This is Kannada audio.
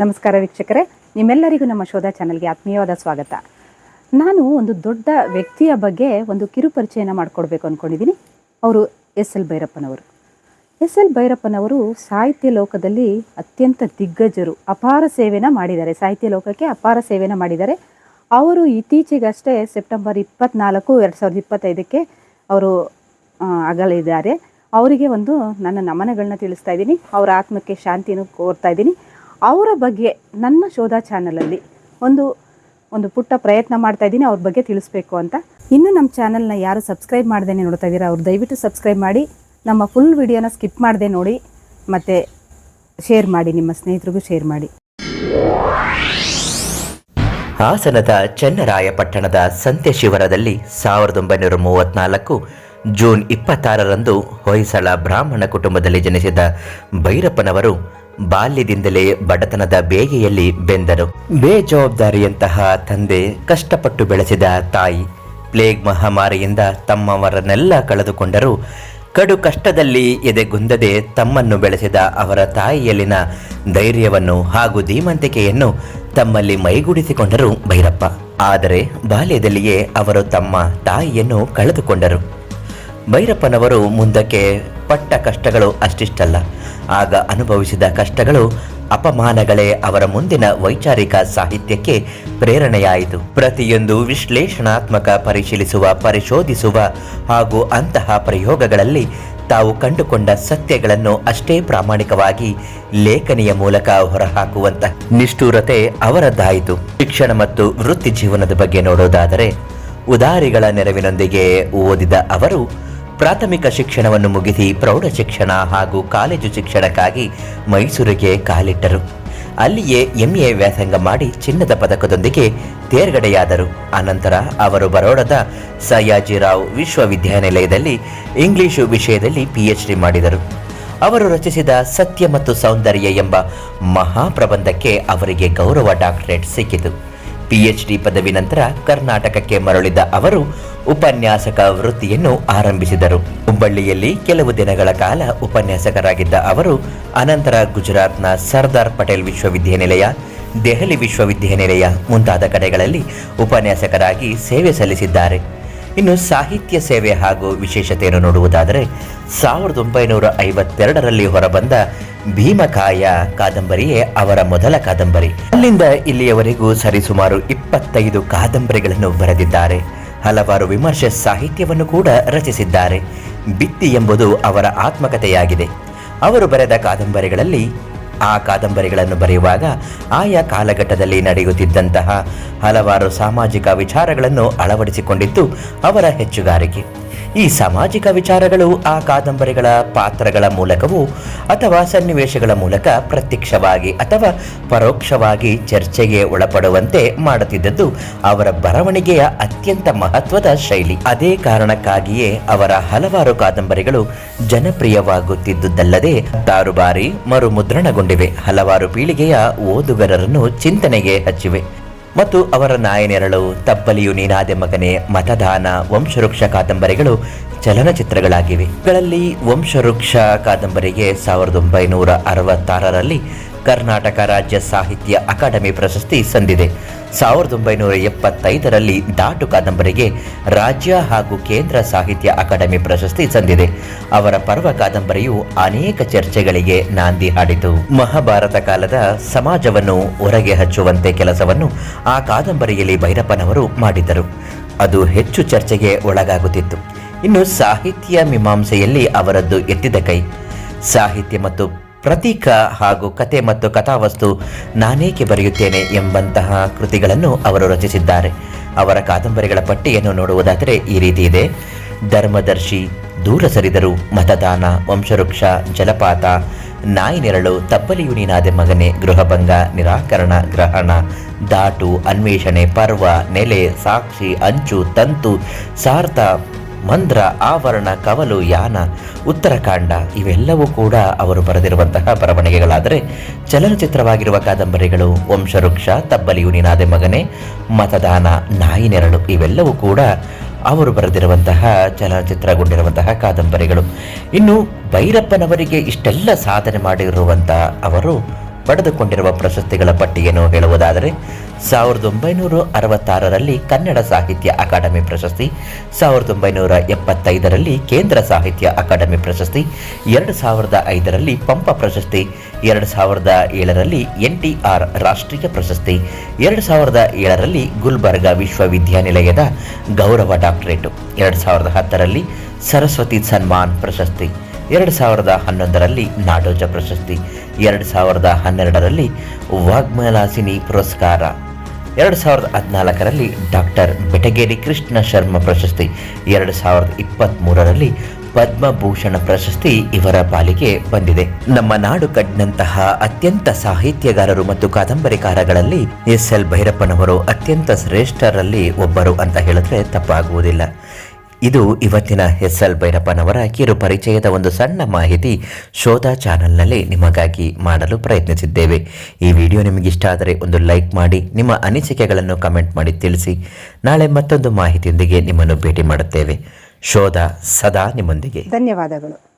ನಮಸ್ಕಾರ ವೀಕ್ಷಕರೇ, ನಿಮ್ಮೆಲ್ಲರಿಗೂ ನಮ್ಮ ಶೋಧ ಚಾನಲ್ಗೆ ಆತ್ಮೀಯವಾದ ಸ್ವಾಗತ. ನಾನು ಒಂದು ದೊಡ್ಡ ವ್ಯಕ್ತಿಯ ಬಗ್ಗೆ ಒಂದು ಕಿರು ಪರಿಚಯನ ಮಾಡಿಕೊಡ್ಬೇಕು ಅಂದ್ಕೊಂಡಿದ್ದೀನಿ ಅವರು ಎಸ್ ಎಲ್ ಭೈರಪ್ಪನವರು. ಎಸ್ ಎಲ್ ಭೈರಪ್ಪನವರು ಸಾಹಿತ್ಯ ಲೋಕದಲ್ಲಿ ಅತ್ಯಂತ ದಿಗ್ಗಜರು, ಅಪಾರ ಸೇವೆನ ಮಾಡಿದ್ದಾರೆ. ಸಾಹಿತ್ಯ ಲೋಕಕ್ಕೆ ಅಪಾರ ಸೇವೆನ ಮಾಡಿದ್ದಾರೆ. ಅವರು ಇತ್ತೀಚೆಗಷ್ಟೇ ಸೆಪ್ಟೆಂಬರ್ ಇಪ್ಪತ್ನಾಲ್ಕು, ಎರಡು ಸಾವಿರದ ಇಪ್ಪತ್ತೈದಕ್ಕೆ ಅವರು ಅಗಲಿದ್ದಾರೆ. ಅವರಿಗೆ ಒಂದು ನನ್ನ ನಮನಗಳನ್ನ ತಿಳಿಸ್ತಾ ಇದ್ದೀನಿ. ಅವರ ಆತ್ಮಕ್ಕೆ ಶಾಂತಿನೂ ಕೋರ್ತಾ ಇದ್ದೀನಿ. ಅವರ ಬಗ್ಗೆ ನನ್ನ ಶೋಧ ಚಾನಲಲ್ಲಿ ಒಂದು ಒಂದು ಪುಟ್ಟ ಪ್ರಯತ್ನ ಮಾಡ್ತಾ ಇದ್ದೀನಿ, ಅವ್ರ ಬಗ್ಗೆ ತಿಳಿಸ್ಬೇಕು ಅಂತ. ಇನ್ನು ನಮ್ಮ ಚಾನಲ್ನ ಯಾರು ಸಬ್ಸ್ಕ್ರೈಬ್ ಮಾಡ್ದೇ ನೋಡ್ತಾ ಇದ್ದೀರಾ, ಅವ್ರು ದಯವಿಟ್ಟು ಸಬ್ಸ್ಕ್ರೈಬ್ ಮಾಡಿ, ನಮ್ಮ ಫುಲ್ ವಿಡಿಯೋನ ಸ್ಕಿಪ್ ಮಾಡದೆ ನೋಡಿ, ಮತ್ತು ಶೇರ್ ಮಾಡಿ, ನಿಮ್ಮ ಸ್ನೇಹಿತರಿಗೂ ಶೇರ್ ಮಾಡಿ. ಹಾಸನದ ಚನ್ನರಾಯಪಟ್ಟಣದ ಸಂತೆ ಶಿವರದಲ್ಲಿ ಸಾವಿರದ ಒಂಬೈನೂರ ಮೂವತ್ತ್ನಾಲ್ಕು ಜೂನ್ ಇಪ್ಪತ್ತಾರರಂದು ಹೊಯ್ಸಳ ಬ್ರಾಹ್ಮಣ ಕುಟುಂಬದಲ್ಲಿ ಜನಿಸಿದ ಭೈರಪ್ಪನವರು ಬಾಲ್ಯದಿಂದಲೇ ಬಡತನದ ಬೇಗೆಯಲ್ಲಿ ಬೆಂದರು. ಬೇಜವಾಬ್ದಾರಿಯಂತಹ ತಂದೆ ಕಷ್ಟಪಟ್ಟು ಬೆಳೆಸಿದ ತಾಯಿ, ಪ್ಲೇಗ್ ಮಹಾಮಾರಿಯಿಂದ ತಮ್ಮವರನ್ನೆಲ್ಲ ಕಳೆದುಕೊಂಡರು ಕಡು ಕಷ್ಟದಲ್ಲಿ ಎದೆಗುಂದದೆ ತಮ್ಮನ್ನು ಬೆಳೆಸಿದ ಅವರ ತಾಯಿಯಲ್ಲಿನ ಧೈರ್ಯವನ್ನು ಹಾಗೂ ಧೀಮಂತಿಕೆಯನ್ನು ತಮ್ಮಲ್ಲಿ ಮೈಗೂಡಿಸಿಕೊಂಡರು ಭೈರಪ್ಪ. ಆದರೆ ಬಾಲ್ಯದಲ್ಲಿಯೇ ಅವರು ತಮ್ಮ ತಾಯಿಯನ್ನು ಕಳೆದುಕೊಂಡರು. ಭೈರಪ್ಪನವರು ಮುಂದಕ್ಕೆ ಪಟ್ಟ ಕಷ್ಟಗಳು ಅಷ್ಟಿಷ್ಟಲ್ಲ. ಆಗ ಅನುಭವಿಸಿದ ಕಷ್ಟಗಳು ಅಪಮಾನಗಳೇ ಅವರ ಮುಂದಿನ ವೈಚಾರಿಕ ಸಾಹಿತ್ಯಕ್ಕೆ ಪ್ರೇರಣೆಯಾಯಿತು. ಪ್ರತಿಯೊಂದು ವಿಶ್ಲೇಷಣಾತ್ಮಕ ಪರಿಶೀಲಿಸುವ, ಪರಿಶೋಧಿಸುವ ಹಾಗೂ ಅಂತಹ ಪ್ರಯೋಗಗಳಲ್ಲಿ ತಾವು ಕಂಡುಕೊಂಡ ಸತ್ಯಗಳನ್ನು ಅಷ್ಟೇ ಪ್ರಾಮಾಣಿಕವಾಗಿ ಲೇಖನಿಯ ಮೂಲಕ ಹೊರಹಾಕುವಂತ ನಿಷ್ಠೂರತೆ ಅವರದ್ದಾಯಿತು. ಶಿಕ್ಷಣ ಮತ್ತು ವೃತ್ತಿ ಜೀವನದ ಬಗ್ಗೆ ನೋಡೋದಾದರೆ, ಉದಾರಿಗಳ ನೆರವಿನೊಂದಿಗೆ ಓದಿದ ಅವರು ಪ್ರಾಥಮಿಕ ಶಿಕ್ಷಣವನ್ನು ಮುಗಿಸಿ ಪ್ರೌಢ ಶಿಕ್ಷಣ ಹಾಗೂ ಕಾಲೇಜು ಶಿಕ್ಷಣಕ್ಕಾಗಿ ಮೈಸೂರಿಗೆ ಕಾಲಿಟ್ಟರು. ಅಲ್ಲಿಯೇ ಎಂಎ ವ್ಯಾಸಂಗ ಮಾಡಿ ಚಿನ್ನದ ಪದಕದೊಂದಿಗೆ ತೇರ್ಗಡೆಯಾದರು. ಅನಂತರ ಅವರು ಬರೋಡದ ಸಯಾಜಿರಾವ್ ವಿಶ್ವವಿದ್ಯಾನಿಲಯದಲ್ಲಿ ಇಂಗ್ಲಿಷು ವಿಷಯದಲ್ಲಿ ಪಿಎಚ್ಡಿ ಮಾಡಿದರು. ಅವರು ರಚಿಸಿದ ಸತ್ಯ ಮತ್ತು ಸೌಂದರ್ಯ ಎಂಬ ಮಹಾಪ್ರಬಂಧಕ್ಕೆ ಅವರಿಗೆ ಗೌರವ ಡಾಕ್ಟರೇಟ್ ಸಿಕ್ಕಿತು. ಪಿಎಚ್ಡಿ ಪದವಿ ನಂತರ ಕರ್ನಾಟಕಕ್ಕೆ ಮರಳಿದ ಅವರು ಉಪನ್ಯಾಸಕ ವೃತ್ತಿಯನ್ನು ಆರಂಭಿಸಿದರು. ಹುಬ್ಬಳ್ಳಿಯಲ್ಲಿ ಕೆಲವು ದಿನಗಳ ಕಾಲ ಉಪನ್ಯಾಸಕರಾಗಿದ್ದ ಅವರು ಅನಂತರ ಗುಜರಾತ್ನ ಸರ್ದಾರ್ ಪಟೇಲ್ ವಿಶ್ವವಿದ್ಯಾನಿಲಯ, ದೆಹಲಿ ವಿಶ್ವವಿದ್ಯಾನಿಲಯ ಮುಂತಾದ ಕಡೆಗಳಲ್ಲಿ ಉಪನ್ಯಾಸಕರಾಗಿ ಸೇವೆ ಸಲ್ಲಿಸಿದ್ದಾರೆ. ಇನ್ನು ಸಾಹಿತ್ಯ ಸೇವೆ ಹಾಗೂ ವಿಶೇಷತೆಯನ್ನು ನೋಡುವುದಾದರೆ ಸಾವಿರದ ಒಂಬೈನೂರ ಐವತ್ತೆರಡರಲ್ಲಿ ಹೊರಬಂದ ಭೀಮಕಾಯ ಕಾದಂಬರಿಯೇ ಅವರ ಮೊದಲ ಕಾದಂಬರಿ. ಅಲ್ಲಿಂದ ಇಲ್ಲಿಯವರೆಗೂ ಸರಿಸುಮಾರು ಇಪ್ಪತ್ತೈದು ಕಾದಂಬರಿಗಳನ್ನು ಬರೆದಿದ್ದಾರೆ. ಹಲವಾರು ವಿಮರ್ಶೆ ಸಾಹಿತ್ಯವನ್ನು ಕೂಡ ರಚಿಸಿದ್ದಾರೆ. ಬಿತ್ತಿ ಎಂಬುದು ಅವರ ಆತ್ಮಕಥೆಯಾಗಿದೆ. ಅವರು ಬರೆದ ಕಾದಂಬರಿಗಳಲ್ಲಿ ಆ ಕಾದಂಬರಿಗಳನ್ನು ಬರೆಯುವಾಗ ಆಯಾ ಕಾಲಘಟ್ಟದಲ್ಲಿ ನಡೆಯುತ್ತಿದ್ದಂತಹ ಹಲವಾರು ಸಾಮಾಜಿಕ ವಿಚಾರಗಳನ್ನು ಅಳವಡಿಸಿಕೊಂಡಿದ್ದು ಅವರ ಹೆಚ್ಚುಗಾರಿಕೆ. ಈ ಸಾಮಾಜಿಕ ವಿಚಾರಗಳು ಆ ಕಾದಂಬರಿಗಳ ಪಾತ್ರಗಳ ಮೂಲಕವೂ ಅಥವಾ ಸನ್ನಿವೇಶಗಳ ಮೂಲಕ ಪ್ರತ್ಯಕ್ಷವಾಗಿ ಅಥವಾ ಪರೋಕ್ಷವಾಗಿ ಚರ್ಚೆಗೆ ಒಳಪಡುವಂತೆ ಮಾಡುತ್ತಿದ್ದದ್ದು ಅವರ ಬರವಣಿಗೆಯ ಅತ್ಯಂತ ಮಹತ್ವದ ಶೈಲಿ. ಅದೇ ಕಾರಣಕ್ಕಾಗಿಯೇ ಅವರ ಹಲವಾರು ಕಾದಂಬರಿಗಳು ಜನಪ್ರಿಯವಾಗುತ್ತಿದ್ದುದಲ್ಲದೆ ತಾರು ಬಾರಿ ಹಲವಾರು ಪೀಳಿಗೆಯ ಓದುಗರರನ್ನು ಚಿಂತನೆಗೆ ಹಚ್ಚಿವೆ. ಮತ್ತು ಅವರ ನಾಯನೆರಳು ತಬ್ಬಲಿಯು ನೀನಾದೆ ಮಗನೆ, ಮತದಾನ, ವಂಶವೃಕ್ಷ ಕಾದಂಬರಿಗಳು ಚಲನಚಿತ್ರಗಳಾಗಿವೆ. ಇವುಗಳಲ್ಲಿ ವಂಶವೃಕ್ಷ ಕಾದಂಬರಿಗೆ ಸಾವಿರದ ಒಂಬೈನೂರ ಅರವತ್ತಾರರಲ್ಲಿ ಕರ್ನಾಟಕ ರಾಜ್ಯ ಸಾಹಿತ್ಯ ಅಕಾಡೆಮಿ ಪ್ರಶಸ್ತಿ ಸಂದಿದೆ. ಸಾವಿರದ ಒಂಬೈನೂರ ಎಪ್ಪತ್ತೈದರಲ್ಲಿ ದಾಟು ಕಾದಂಬರಿಗೆ ರಾಜ್ಯ ಹಾಗೂ ಕೇಂದ್ರ ಸಾಹಿತ್ಯ ಅಕಾಡೆಮಿ ಪ್ರಶಸ್ತಿ ಸಂದಿದೆ. ಅವರ ಪರ್ವ ಕಾದಂಬರಿಯು ಅನೇಕ ಚರ್ಚೆಗಳಿಗೆ ನಾಂದಿ ಹಾಡಿತು. ಮಹಾಭಾರತ ಕಾಲದ ಸಮಾಜವನ್ನು ಹೊರಗೆ ಹಚ್ಚುವಂತೆ ಕೆಲಸವನ್ನು ಆ ಕಾದಂಬರಿಯಲ್ಲಿ ಭೈರಪ್ಪನವರು ಮಾಡಿದ್ದರು. ಅದು ಹೆಚ್ಚು ಚರ್ಚೆಗೆ ಒಳಗಾಗುತ್ತಿತ್ತು. ಇನ್ನು ಸಾಹಿತ್ಯ ಮೀಮಾಂಸೆಯಲ್ಲಿ ಅವರದ್ದು ಎತ್ತಿದ ಕೈ. ಸಾಹಿತ್ಯ ಮತ್ತು ಪ್ರತೀಕ ಹಾಗೂ ಕತೆ ಮತ್ತು ಕಥಾವಸ್ತು ನಾನೇಕೆ ಬರೆಯುತ್ತೇನೆ ಎಂಬಂತಹ ಕೃತಿಗಳನ್ನು ಅವರು ರಚಿಸಿದ್ದಾರೆ. ಅವರ ಕಾದಂಬರಿಗಳ ಪಟ್ಟಿಯನ್ನು ನೋಡುವುದಾದರೆ ಈ ರೀತಿ ಇದೆ. ಧರ್ಮದರ್ಶಿ ದೂರ ಸರಿದರು ಮತದಾನ, ವಂಶವೃಕ್ಷ, ಜಲಪಾತ, ನಾಯಿ ನೆರಳು ತಬ್ಬಲಿಯು ನೀನಾದೆ ಮಗನೆ, ಗೃಹಭಂಗ, ನಿರಾಕರಣ, ಗ್ರಹಣ ದಾಟು ಅನ್ವೇಷಣೆ, ಪರ್ವ, ನೆಲೆ, ಸಾಕ್ಷಿ, ಅಂಚು, ತಂತು, ಸಾರ್ಥ ಮಂದ್ರ, ಆವರಣ, ಕವಲು, ಯಾನ, ಉತ್ತರಕಾಂಡ ಇವೆಲ್ಲವೂ ಕೂಡ ಅವರು ಬರೆದಿರುವಂತಹ ಬರವಣಿಗೆಗಳಾದರೆ ಚಲನಚಿತ್ರವಾಗಿರುವ ಕಾದಂಬರಿಗಳು, ವಂಶವೃಕ್ಷ ತಬ್ಬಲಿಯು ನೀನಾದೆ ಮಗನೆ, ಮತದಾನ, ನಾಯಿ ನೆರಳು ಇವೆಲ್ಲವೂ ಕೂಡ ಅವರು ಬರೆದಿರುವಂತಹ ಚಲನಚಿತ್ರಗೊಂಡಿರುವಂತಹ ಕಾದಂಬರಿಗಳು. ಇನ್ನು ಭೈರಪ್ಪನವರಿಗೆ ಇಷ್ಟೆಲ್ಲ ಸಾಧನೆ ಮಾಡಿರುವಂತಹ ಅವರು ಪಡೆದುಕೊಂಡಿರುವ ಪ್ರಶಸ್ತಿಗಳ ಪಟ್ಟಿಯನ್ನು ಹೇಳುವುದಾದರೆ ಸಾವಿರದ ಒಂಬೈನೂರ ಅರವತ್ತಾರರಲ್ಲಿ ಕನ್ನಡ ಸಾಹಿತ್ಯ ಅಕಾಡೆಮಿ ಪ್ರಶಸ್ತಿ, ಸಾವಿರದ ಒಂಬೈನೂರ ಎಪ್ಪತ್ತೈದರಲ್ಲಿ ಕೇಂದ್ರ ಸಾಹಿತ್ಯ ಅಕಾಡೆಮಿ ಪ್ರಶಸ್ತಿ, ಎರಡು ಸಾವಿರದ ಐದರಲ್ಲಿ ಪಂಪ ಪ್ರಶಸ್ತಿ, ಎರಡು ಸಾವಿರದ ಏಳರಲ್ಲಿ ಎನ್ ಟಿ ಆರ್ ರಾಷ್ಟ್ರೀಯ ಪ್ರಶಸ್ತಿ, ಎರಡು ಸಾವಿರದ ಏಳರಲ್ಲಿ ಗುಲ್ಬರ್ಗಾ ವಿಶ್ವವಿದ್ಯಾನಿಲಯದ ಗೌರವ ಡಾಕ್ಟರೇಟು, ಎರಡು ಸಾವಿರದ ಹತ್ತರಲ್ಲಿ ಸರಸ್ವತಿ ಸನ್ಮಾನ್ ಪ್ರಶಸ್ತಿ, ಎರಡು ಸಾವಿರದ ಹನ್ನೊಂದರಲ್ಲಿ ನಾಡೋಜ ಪ್ರಶಸ್ತಿ, ಎರಡು ಸಾವಿರದ ಹನ್ನೆರಡರಲ್ಲಿ ವಾಗ್ಮಲಾಸಿನಿ ಪುರಸ್ಕಾರ. ಎರಡು ಸಾವಿರದ ಹದಿನಾಲ್ಕರಲ್ಲಿ ಡಾಕ್ಟರ್ ಬೆಟಗೇರಿ ಕೃಷ್ಣ ಶರ್ಮ ಪ್ರಶಸ್ತಿ, ಎರಡು ಸಾವಿರದ ಇಪ್ಪತ್ತ್ಮೂರರಲ್ಲಿ ಪದ್ಮಭೂಷಣ ಪ್ರಶಸ್ತಿ ಇವರ ಪಾಲಿಗೆ ಬಂದಿದೆ. ನಮ್ಮ ನಾಡು ಕಡ್ನಂತಹ ಅತ್ಯಂತ ಸಾಹಿತ್ಯಗಾರರು ಮತ್ತು ಕಾದಂಬರಿಕಾರಗಳಲ್ಲಿ ಎಸ್ ಎಲ್ ಭೈರಪ್ಪನವರು ಅತ್ಯಂತ ಶ್ರೇಷ್ಠರಲ್ಲಿ ಒಬ್ಬರು ಅಂತ ಹೇಳಿದ್ರೆ ತಪ್ಪಾಗುವುದಿಲ್ಲ. ಇದು ಇವತ್ತಿನ ಎಸ್ ಎಲ್ ಭೈರಪ್ಪನವರ ಕಿರು ಪರಿಚಯದ ಒಂದು ಸಣ್ಣ ಮಾಹಿತಿ ಶೋಧ ಚಾನಲ್ನಲ್ಲಿ ನಿಮಗಾಗಿ ಮಾಡಲು ಪ್ರಯತ್ನಿಸಿದ್ದೇವೆ. ಈ ವಿಡಿಯೋ ನಿಮಗಿಷ್ಟ ಆದರೆ ಒಂದು ಲೈಕ್ ಮಾಡಿ, ನಿಮ್ಮ ಅನಿಸಿಕೆಗಳನ್ನು ಕಮೆಂಟ್ ಮಾಡಿ ತಿಳಿಸಿ. ನಾಳೆ ಮತ್ತೊಂದು ಮಾಹಿತಿಯೊಂದಿಗೆ ನಿಮ್ಮನ್ನು ಭೇಟಿ ಮಾಡುತ್ತೇವೆ. ಶೋಧ ಸದಾ ನಿಮ್ಮೊಂದಿಗೆ. ಧನ್ಯವಾದಗಳು.